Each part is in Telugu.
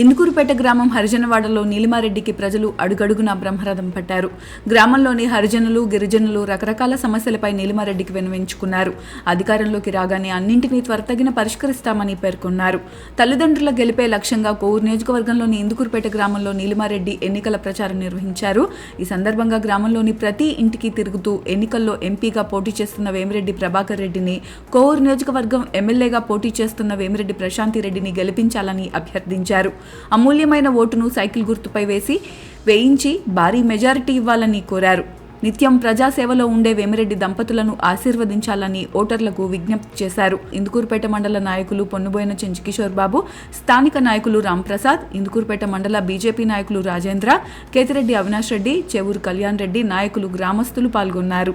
ఇందుకూరుపేట గ్రామం హరిజనవాడలో నీలిమారెడ్డికి ప్రజలు అడుగడుగునా బ్రహ్మరథం పట్టారు. గ్రామంలోని హరిజనులు గిరిజనులు రకరకాల సమస్యలపై నీలిమారెడ్డికి వినవించుకున్నారు. అధికారంలోకి రాగానే అన్నింటినీ త్వరతగిన పరిష్కరిస్తామని పేర్కొన్నారు. తల్లిదండ్రుల గెలిపే లక్ష్యంగా కోవూరు నియోజకవర్గంలోని ఇందుకూరుపేట గ్రామంలో నీలిమారెడ్డి ఎన్నికల ప్రచారం నిర్వహించారు. ఈ సందర్భంగా గ్రామంలోని ప్రతి ఇంటికి తిరుగుతూ ఎన్నికల్లో ఎంపీగా పోటీ చేస్తున్న వేమిరెడ్డి ప్రభాకర్ రెడ్డిని కోవూరు నియోజకవర్గం ఎమ్మెల్యేగా పోటీ చేస్తున్న వేమిరెడ్డి ప్రశాంతి రెడ్డిని గెలిపించాలని అభ్యర్థించారు. అమూల్యమైన ఓటును సైకిల్ గుర్తుపై వేసి వేయించి భారీ మెజారిటీ ఇవ్వాలని కోరారు. నిత్యం ప్రజాసేవలో ఉండే వేమిరెడ్డి దంపతులను ఆశీర్వదించాలని ఓటర్లకు విజ్ఞప్తి చేశారు. ఇందుకూరుపేట మండల నాయకులు పొన్నుబోయిన చెంచుకిషోర్ బాబు స్థానిక నాయకులు రాంప్రసాద్ ఇందుకూరుపేట మండల బీజేపీ నాయకులు రాజేంద్ర కేతిరెడ్డి అవినాష్ రెడ్డి చెవూరు కళ్యాణ్ రెడ్డి నాయకులు గ్రామస్తులు పాల్గొన్నారు.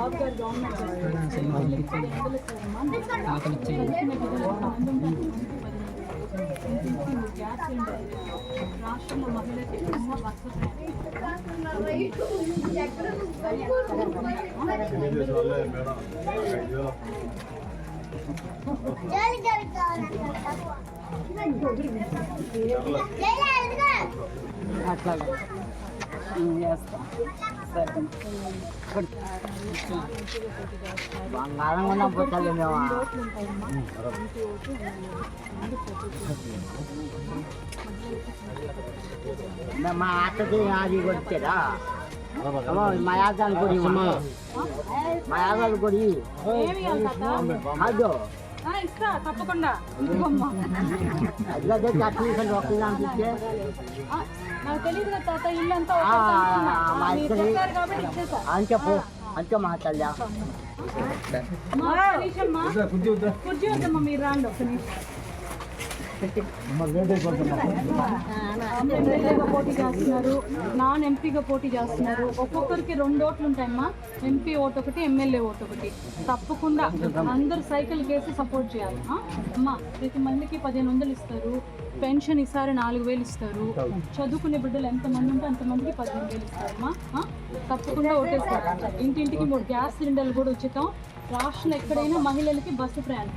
ఉందా సైకిల్ కళ్ళు అట్లా చేస్తా సరే బంగారం కూడా పోతాలి మేము. మా అత్తకి అది కొడిచారా మా యాదాలు కొడి మా యాదాలు కొడి. అదో. ఇస్తా తప్పకుండా. నాకు తెలియదు తాత ఇల్లు అంతా ఆ, ఒకటి అనుకున్నా. మా మీరు ఇద్దరి- చెప్పారు కాబట్టి ఇచ్చేసా. అంతే పో అంతే మా తల్లి. అమ్మా, ఒక్క నిమిషం అమ్మా. కుర్చీ వద్దమ్మా మీరు రాండి ఒక్క నిమిషం. పోటీ చేస్తున్నారు నాన్ ఎంపీగా పోటీ చేస్తున్నారు. ఒక్కొక్కరికి రెండు ఓట్లు ఉంటాయమ్మా. ఎంపీ ఓటు ఒకటి ఎమ్మెల్యే ఓటు ఒకటి. తప్పకుండా అందరు సైకిల్ కేసి సపోర్ట్ చేయాలి. అమ్మా ప్రతి మందికి పదిహేను వందలు ఇస్తారు. పెన్షన్ ఈసారి నాలుగు వేలు ఇస్తారు. చదువుకునే బిడ్డలు ఎంతమంది ఉంటే అంతమందికి పదిహేను వేలు ఇస్తారమ్మా తప్పకుండా ఓటేస్తారు. ఇంటింటికి మూడు గ్యాస్ సిలిండర్లు కూడా ఉచితం రాష్ట్రంలో ఎక్కడైనా మహిళలకి బస్సు ప్రయాణం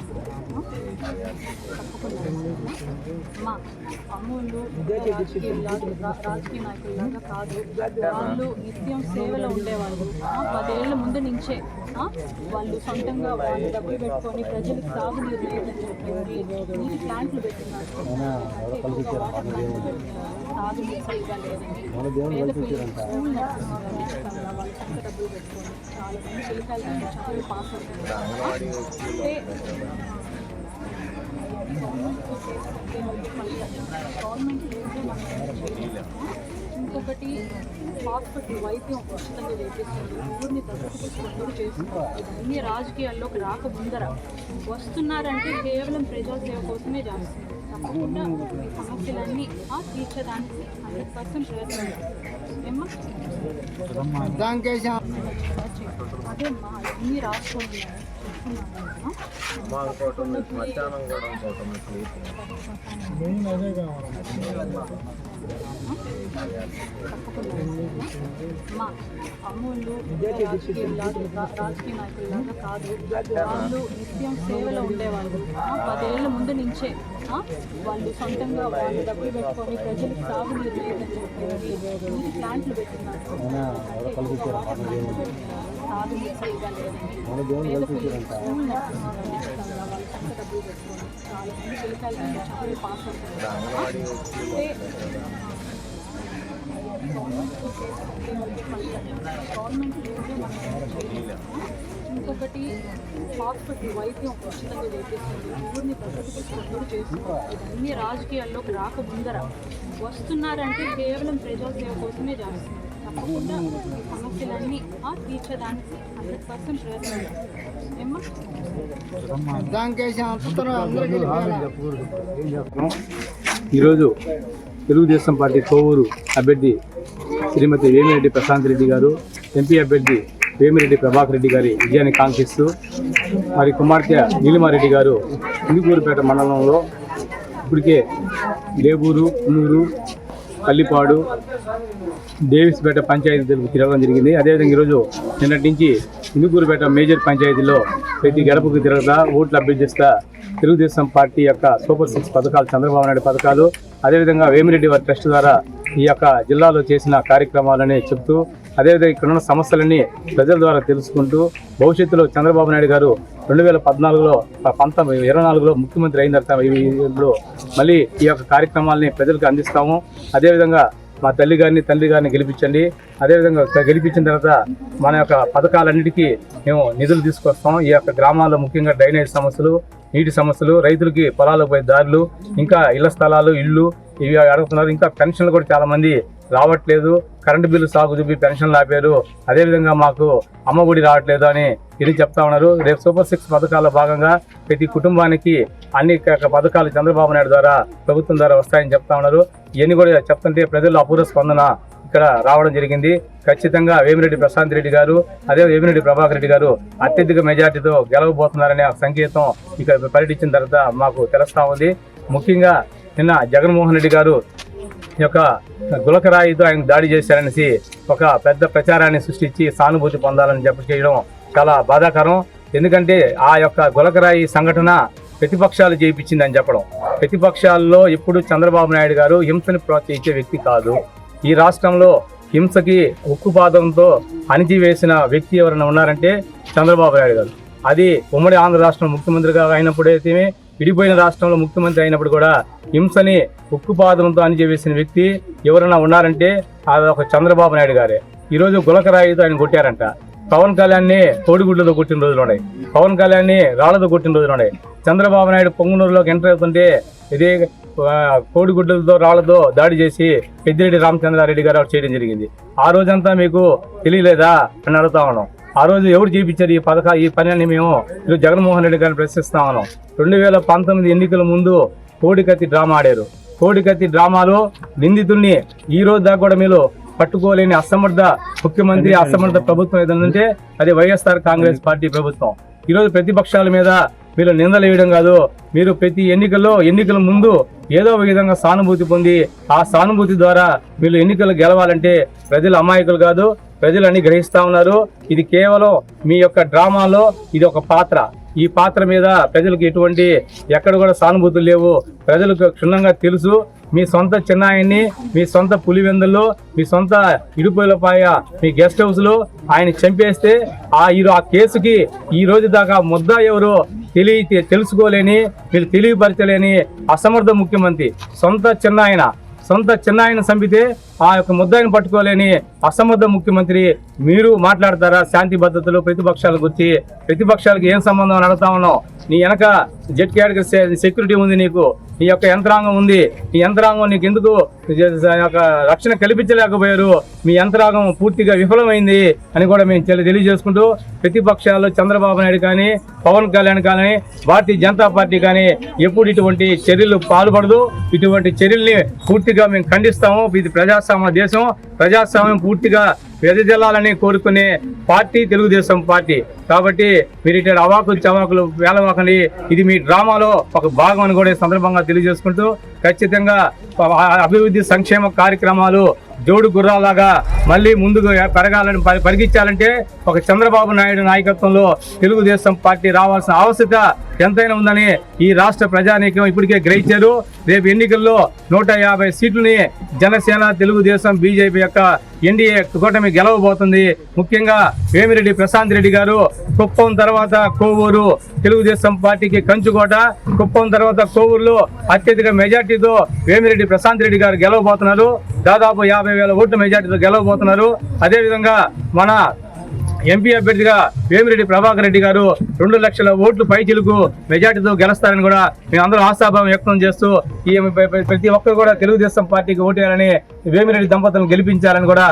రాసుకోండి అమ్మా రాజకీయ నాయకుల్లాగా కాదు వాళ్ళు నిత్యం సేవలో ఉండేవాళ్ళు పదేళ్ళ ముందు నుంచే వాళ్ళు సొంతంగా వాళ్ళు డబ్బులు పెట్టుకొని ప్రజలకు తాగునీరు లేదని చెప్పింది నీటి ప్లాంట్లు పెట్టినారు మన సరిగా కల్పించారంట పేద వాళ్ళ చాలా మంది గవర్నమెంట్ ఇంకొకటి హాస్పిటల్ వైద్యం ఉచితంగా చేపిస్తుంది ఊరిని దత్తపుచ్చుకొని చేస్తున్నారు ఇవన్నీ రాజకీయాల్లోకి రాక ముందర వస్తున్నారంటే కేవలం ప్రజాసేవ కోసమే చేస్తున్నారు తప్పకుండా ఈ సమస్యలన్నీ ఆ, తీర్చడానికి హండ్రెడ్ పర్సెంట్ ప్రయత్నం ఏమ్మా అదే మా అన్ని మా అమ్మోళ్ళు రాజకీయ నాయకులు కాదు. వాళ్ళు నిత్యం సేవలో ఉండేవాళ్ళు. పదేళ్ళ ముందు నుంచే వాళ్ళు సొంతంగా వాళ్ళు డబ్బులు పెట్టుకొని ప్రజలకు తాగునీరు లేదని చెప్పి ప్లాంట్లు పెట్టినారు గవర్నమెంట్ ఇంకొకటి హాస్పిటల్ వైద్యం ఉచితంగా చేపిస్తుంది. ఊరిని ప్రగతికి చేస్తున్నారు ఇవన్నీ రాజకీయాల్లోకి రాక ముందర వస్తున్నారంటే కేవలం ప్రజాసేవ కోసమే చేస్తున్నారు. తప్పకుండా ఈ సమస్యలన్నీ ఆ, తీర్చడానికి హండ్రెడ్ పర్సెంట్ ప్రయత్నం ఈరోజు తెలుగుదేశం పార్టీ కోవూరు అభ్యర్థి శ్రీమతి వేమిరెడ్డి ప్రశాంత్ రెడ్డి గారు ఎంపీ అభ్యర్థి వేమిరెడ్డి ప్రభాకర్ రెడ్డి గారి విజయాన్ని కాంక్షిస్తూ మరి కుమార్తె నీలిమారెడ్డి గారు ఇందుకూరుపేట మండలంలో ఇప్పటికే లేబూరు ఉన్నూరు పల్లిపాడు పంచాయతీ పంచాయతీలకు తిరగడం జరిగింది. అదేవిధంగా ఈరోజు నిన్నటి నుంచి ఇందుకూరుపేట మేజర్ పంచాయతీలో ప్రతి గడపకు తిరగదా ఓట్లు అభ్యర్థిస్తా తెలుగుదేశం పార్టీ యొక్క సూపర్ సిక్స్ పథకాలు చంద్రబాబు నాయుడు పథకాలు అదేవిధంగా వేమిరెడ్డి వారి ట్రస్ట్ ద్వారా ఈ యొక్క జిల్లాలో చేసిన కార్యక్రమాలని చెబుతూ అదేవిధంగా ఇక్కడ ఉన్న సమస్యలన్నీ ప్రజల ద్వారా తెలుసుకుంటూ భవిష్యత్తులో చంద్రబాబు నాయుడు గారు రెండు వేల పద్నాలుగులో పంతొమ్మిది ఇరవై నాలుగులో ముఖ్యమంత్రి అయిన తర్వాత ఇప్పుడు మళ్ళీ ఈ యొక్క కార్యక్రమాలని ప్రజలకు అందిస్తాము. అదేవిధంగా మా తల్లి గారిని తండ్రి గారిని గెలిపించండి. అదేవిధంగా గెలిపించిన తర్వాత మన యొక్క పథకాలన్నిటికీ మేము నిధులు తీసుకొస్తాం ఈ యొక్క గ్రామాల్లో ముఖ్యంగా డ్రైనేజ్ సమస్యలు నీటి సమస్యలు రైతులకి పొలాలకు పోయే దారులు ఇంకా ఇళ్ళ స్థలాలు ఇళ్ళు ఇవి అడుగుతున్నారు. ఇంకా పెన్షన్లు కూడా చాలామంది రావట్లేదు. కరెంటు బిల్లు సాగు చూపి పెన్షన్లు ఆపారు. అదేవిధంగా మాకు అమ్మఒడి రావట్లేదు అని ఇది చెప్తా ఉన్నారు. రేపు సూపర్ సిక్స్ పథకాల్లో భాగంగా ప్రతి కుటుంబానికి అన్ని పథకాలు చంద్రబాబు నాయుడు ద్వారా ప్రభుత్వం ద్వారా వస్తాయని చెప్తా ఉన్నారు. ఇవన్నీ కూడా చెప్తుంటే ప్రజల్లో అపూర్వ స్పందన ఇక్కడ రావడం జరిగింది. ఖచ్చితంగా వేమిరెడ్డి ప్రశాంత్ రెడ్డి గారు అదే వేమిరెడ్డి ప్రభాకర్ రెడ్డి గారు అత్యధిక మెజార్టీతో గెలవబోతున్నారనే ఆ సంకేతం ఇక్కడ పర్యటించిన తర్వాత మాకు తెలుస్తా ఉంది. ముఖ్యంగా నిన్న జగన్మోహన్ రెడ్డి గారు యొక్క గులకరాయితో ఆయన దాడి చేశారనేసి ఒక పెద్ద ప్రచారాన్ని సృష్టించి సానుభూతి పొందాలని చెప్పి చేయడం చాలా బాధాకరం. ఎందుకంటే ఆ యొక్క గులకరాయి సంఘటన ప్రతిపక్షాలు చేయించిందని చెప్పడం. ప్రతిపక్షాల్లో ఎప్పుడు చంద్రబాబు నాయుడు గారు హింసని ప్రోత్సహించే వ్యక్తి కాదు. ఈ రాష్ట్రంలో హింసకి ఉక్కుపాదంతో అణిచివేసిన వ్యక్తి ఎవరైనా ఉన్నారంటే చంద్రబాబు నాయుడు గారు. అది ఉమ్మడి ఆంధ్ర రాష్ట్రం ముఖ్యమంత్రిగా అయినప్పుడైతే విడిపోయిన రాష్ట్రంలో ముఖ్యమంత్రి అయినప్పుడు కూడా హింసని ఉక్కుపాదంతో అణిచివేసిన వ్యక్తి ఎవరైనా ఉన్నారంటే అది ఒక చంద్రబాబు నాయుడు గారే. ఈరోజు గులకరాయితో ఆయన కొట్టారంట. పవన్ కళ్యాణ్ని కోడిగుడ్లతో కొట్టిన రోజులు ఉన్నాయి. పవన్ కళ్యాణ్ని రాళ్ళతో కొట్టిన రోజులు ఉన్నాయి. చంద్రబాబు నాయుడు పొంగునూరులోకి ఎంటర్ అవుతుంటే ఇదే కోడిగుడ్లతో రాళ్ళతో దాడి చేసి పెద్దిరెడ్డి రామచంద్రారెడ్డి గారు చేయడం జరిగింది. ఆ రోజంతా మీకు తెలియలేదా అని అడుగుతా ఉన్నాం. ఆ రోజు ఎవరు చేయించారు ఈ పథక ఈ పని అని మేము ఈరోజు జగన్మోహన్ రెడ్డి గారిని ప్రశ్నిస్తా ఉన్నాం. రెండు వేల పంతొమ్మిది ఎన్నికల ముందు కోడికత్తి డ్రామా ఆడారు. కోడికత్తి డ్రామాలో నిందితుల్ని ఈ రోజు దాకా కూడా మీరు పట్టుకోలేని అసమర్థ ముఖ్యమంత్రి అసమర్థ ప్రభుత్వం ఏదంటే అది వైఎస్ఆర్ కాంగ్రెస్ పార్టీ ప్రభుత్వం. ఈరోజు ప్రతిపక్షాల మీద మీరు నిందలు వేయడం కాదు మీరు ప్రతి ఎన్నికల్లో ఎన్నికల ముందు ఏదో ఒక విధంగా సానుభూతి పొంది ఆ సానుభూతి ద్వారా మీరు ఎన్నికలు గెలవాలంటే ప్రజలు అమాయకులు కాదు ప్రజలన్నీ గ్రహిస్తా ఉన్నారు. ఇది కేవలం మీ యొక్క డ్రామాలో ఇది ఒక పాత్ర. ఈ పాత్ర మీద ప్రజలకు ఎటువంటి ఎక్కడ కూడా సానుభూతులు లేవు. ప్రజలకు క్షుణ్ణంగా తెలుసు. మీ సొంత చిన్నాయన్ని మీ సొంత పులివెందుల్లో మీ సొంత ఇడుపులపాయ మీ గెస్ట్ హౌస్లో ఆయన చంపేస్తే ఆ ఈ ఆ కేసుకి ఈ రోజు దాకా ముద్ద ఎవరో తెలియ తెలుసుకోలేని మీరు తెలియపరచలేని అసమర్థ ముఖ్యమంత్రి సొంత చిన్నాయన సొంత చిన్నాయన సంపితే ఆ యొక్క ముద్దాయిని పట్టుకోలేని అసమర్థ ముఖ్యమంత్రి మీరు మాట్లాడతారా? శాంతి భద్రతలు ప్రతిపక్షాల గురించి ప్రతిపక్షాలకు ఏం సంబంధం అని అడుగుతా నీ వెనక జెట్ కేటగిరీ సెక్యూరిటీ ఉంది నీకు. ఈ యొక్క యంత్రాంగం ఉంది. ఈ యంత్రాంగం నీకు ఎందుకు యొక్క రక్షణ కల్పించలేకపోయారు. మీ యంత్రాంగం పూర్తిగా విఫలమైంది అని కూడా మేము తెలి- తెలియజేసుకుంటూ ప్రతిపక్షాల్లో చంద్రబాబు నాయుడు కానీ పవన్ కళ్యాణ్ కానీ భారతీయ జనతా పార్టీ కానీ ఎప్పుడు ఇటువంటి చర్యలు పాల్పడదు. ఇటువంటి చర్యల్ని పూర్తిగా మేము ఖండిస్తాము. ఇది ప్రజాస్వామ్య దేశం. ప్రజాస్వామ్యం పూర్తిగా వెదజల్లాలని కోరుకునే పార్టీ తెలుగుదేశం పార్టీ. కాబట్టి మీరు ఇటు అవాకులు చవాకులు వేలవాకని ఇది మీ డ్రామాలో ఒక భాగం అని కూడా సందర్భంగా తెలియజేసుకుంటూ ఖచ్చితంగా అభివృద్ధి సంక్షేమ కార్యక్రమాలు జోడు గుర్రాలాగా మళ్ళీ ముందుకు పెరగాలని పరి- పరిగించాలంటే ఒక చంద్రబాబు నాయుడు నాయకత్వంలో తెలుగుదేశం పార్టీ రావాల్సిన ఆవశ్యకత ఎంతైనా ఉందని ఈ రాష్ట్ర ప్రజానీకం ఇప్పటికే గ్రహించారు. రేపు ఎన్నికల్లో నూట యాభై సీట్లని జనసేన తెలుగుదేశం బీజేపీ యొక్క ఎన్డీఏ కూటమి గెలవబోతుంది. ముఖ్యంగా వేమిరెడ్డి ప్రశాంత్ రెడ్డి గారు కుప్పం తర్వాత కోవూరు తెలుగుదేశం పార్టీకి కంచుకోట కుప్పం తర్వాత కోవూరులో అత్యధిక మెజార్టీతో వేమిరెడ్డి ప్రశాంత్ రెడ్డి గారు గెలవబోతున్నారు. దాదాపు యాభై వేల ఓట్ల మెజార్టీతో గెలవబోతున్నారు. అదేవిధంగా మన ఎంపీ అభ్యర్థిగా వేమిరెడ్డి ప్రభాకర్ రెడ్డి గారు రెండు లక్షల ఓట్లు పైచిలుకు మెజార్టీతో గెలుస్తారని కూడా మేమందరం ఆశాభావం వ్యక్తం చేస్తూ ఈ ప్రతి ఒక్కరు కూడా తెలుగుదేశం పార్టీకి ఓటేయాలని వేమిరెడ్డి దంపతులను గెలిపించాలని కూడా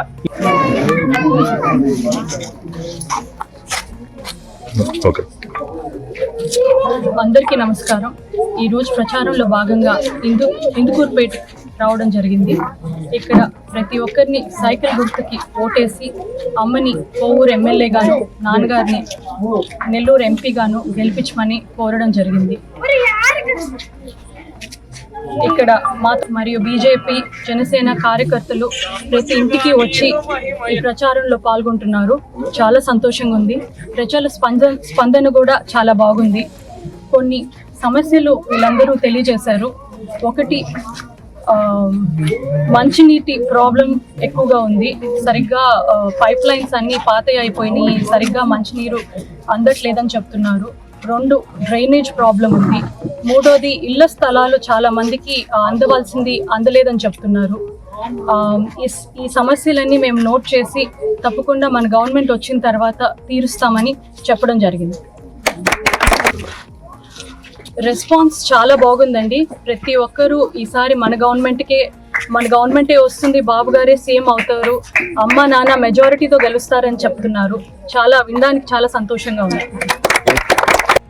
ఓకే. అందరికీ నమస్కారం. ఈరోజు ప్రచారంలో భాగంగా ఇందు ఇందుకూరుపేట రావడం జరిగింది. ఇక్కడ ప్రతి ఒక్కరిని సైకిల్ గుర్తుకి ఓటేసి అమ్మని కోవూరు ఎమ్మెల్యేగాను నాన్నగారిని నెల్లూరు ఎంపీగాను గెలిపించమని కోరడం జరిగింది. ఇక్కడ మా మరియు బీజేపీ జనసేన కార్యకర్తలు ప్రతి ఇంటికి వచ్చి ఈ ప్రచారంలో పాల్గొంటున్నారు. చాలా సంతోషంగా ఉంది. ప్రజల స్పందన స్పందన కూడా చాలా బాగుంది. కొన్ని సమస్యలు వీళ్ళందరూ తెలియజేశారు. ఒకటి మంచినీటి ప్రాబ్లం ఎక్కువగా ఉంది. సరిగ్గా పైప్ లైన్స్ అన్ని పాతవి అయిపోయినాయి. సరిగ్గా మంచినీరు అందట్లేదని చెప్తున్నారు. రెండు డ్రైనేజ్ ప్రాబ్లం ఉంది. మూడోది ఇళ్ళ స్థలాలు చాలా మందికి అందవలసింది అందలేదని చెప్తున్నారు. ఈ ఈ సమస్యలన్నీ మేము నోట్ చేసి తప్పకుండా మన గవర్నమెంట్ వచ్చిన తర్వాత తీరుస్తామని చెప్పడం జరిగింది. రెస్పాన్స్ చాలా బాగుందండి. ప్రతి ఒక్కరూ ఈసారి మన గవర్నమెంట్కే మన గవర్నమెంటే వస్తుంది. బాబు గారే సీఎం అవుతారు. అమ్మ నాన్న మెజారిటీతో గెలుస్తారని చెప్తున్నారు. చాలా వినడానికి చాలా సంతోషంగా ఉంది.